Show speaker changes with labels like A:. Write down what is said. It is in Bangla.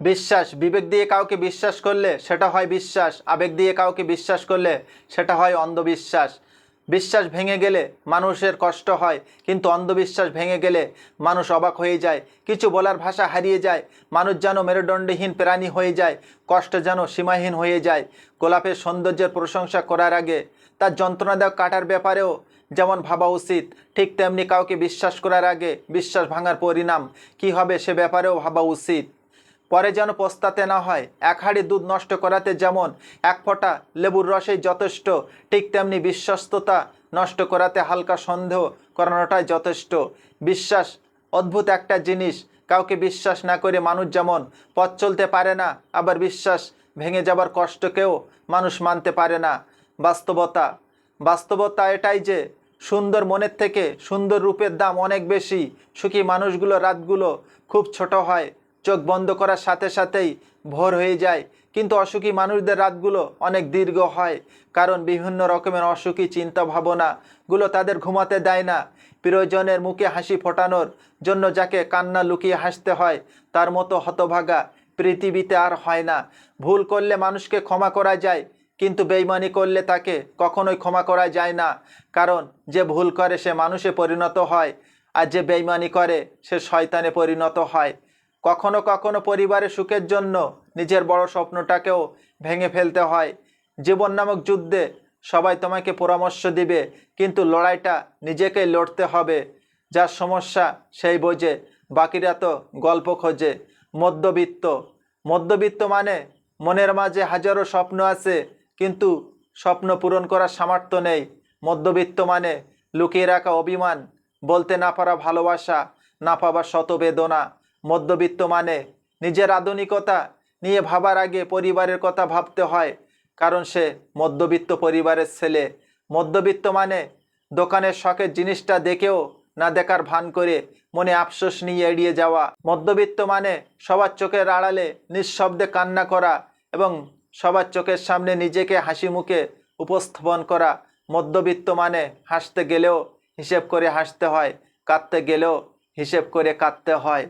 A: বিশ্বাস, বিবেক দিয়ে কাউকে বিশ্বাস করলে সেটা হয় বিশ্বাস, আবেগ দিয়ে কাউকে বিশ্বাস করলে সেটা হয় অন্ধবিশ্বাস। বিশ্বাস ভেঙে গেলে মানুষের কষ্ট হয়, কিন্তু অন্ধবিশ্বাস ভেঙে গেলে মানুষ অবাক হয়ে যায়। কিছু বলার ভাষা হারিয়ে যায়, মানুষ যেন মেরুদণ্ডহীন প্রাণী হয়ে যায়, কষ্ট যেন সীমাহীন হয়ে যায়। গোলাপের সৌন্দর্যের প্রশংসা করার আগে তার যন্ত্রণাদায়ক কাটার ব্যাপারেও যেমন ভাবা উচিত, ঠিক তেমনি কাউকে বিশ্বাস করার আগে বিশ্বাস ভাঙার পরিণাম কি হবে সে ব্যাপারেও ভাবা উচিত। পরে যেন পস্তাতে না হয়, এক হাঁড়ি দুধ নষ্ট করাতে যেমন এক ফোঁটা লেবুর রসেই যথেষ্ট, ঠিক তেমনি বিশ্বস্ততা নষ্ট করাতে হালকা সন্দেহ করানোটাই যথেষ্ট। বিশ্বাস, অদ্ভুত একটা জিনিস, কাউকে বিশ্বাস না করে মানুষ যেমন পথ চলতে পারে না, আবার বিশ্বাস ভেঙে যাবার কষ্টকেও মানুষ মানতে পারে না। বাস্তবতা বাস্তবতা এটাই যে সুন্দর মনের থেকে সুন্দর রূপের দাম অনেক বেশি, সুখী মানুষগুলো রাতগুলো খুব ছোট হয় চোখ বন্ধ করার সাথে সাথেই ভোর হয়ে যায়। কিন্তু অসুখী মানুষদের রাতগুলো অনেক দীর্ঘ হয়, কারণ বিভিন্ন রকমের অসুখী চিন্তা ভাবনাগুলো তাদের ঘুমাতে দেয় না। প্রিয়জনের মুখে হাসি ফোটানোর জন্য যাকে কান্না লুকিয়ে হাসতে হয়, তার মতো হতভাগা পৃথিবীতে আর হয় না। ভুল করলে মানুষকে ক্ষমা করা যায়, কিন্তু বেইমানি করলে তাকে কখনোই ক্ষমা করা যায় না। কারণ যে ভুল করে সে মানুষে পরিণত হয়, আর যে বেইমানি করে সে শয়তানে পরিণত হয়। কখনো কখনো পরিবারের সুখের জন্য নিজের বড় স্বপ্নটাকেও ভেঙে ফেলতে হয়। জীবন নামক যুদ্ধে সবাই তোমাকে পরামর্শ দিবে, কিন্তু লড়াইটা নিজেকেই লড়তে হবে। যার সমস্যা সেই বোঝে, বাকিরা তো গল্প খোঁজে। মধ্যবিত্ত মধ্যবিত্ত মানে মনের মাঝে হাজারো স্বপ্ন আছে, কিন্তু স্বপ্ন পূরণ করার সামর্থ্য নেই। মধ্যবিত্ত মানে লুকিয়ে রাখা অভিমান, বলতে না পারা ভালোবাসা, না পাবার শত বেদনা মধ্যবিত্ত মানে নিজের আধুনিকতা নিয়ে ভাবার আগে পরিবারের কথা ভাবতে হয়, কারণ সে মধ্যবিত্ত পরিবারের ছেলে। মধ্যবিত্ত মানে দোকানের শখের জিনিসটা দেখেও না দেখার ভান করে মনে আফসোস নিয়ে এড়িয়ে যাওয়া। মধ্যবিত্ত মানে সবার চোখের আড়ালে নিঃশব্দে কান্না করা এবং সবার চোখের সামনে নিজেকে হাসি মুখে উপস্থাপন করা। মধ্যবিত্ত মানে হাসতে গেলেও হিসেব করে হাসতে হয়, কাঁদতে গেলেও হিসেব করে কাঁদতে হয়।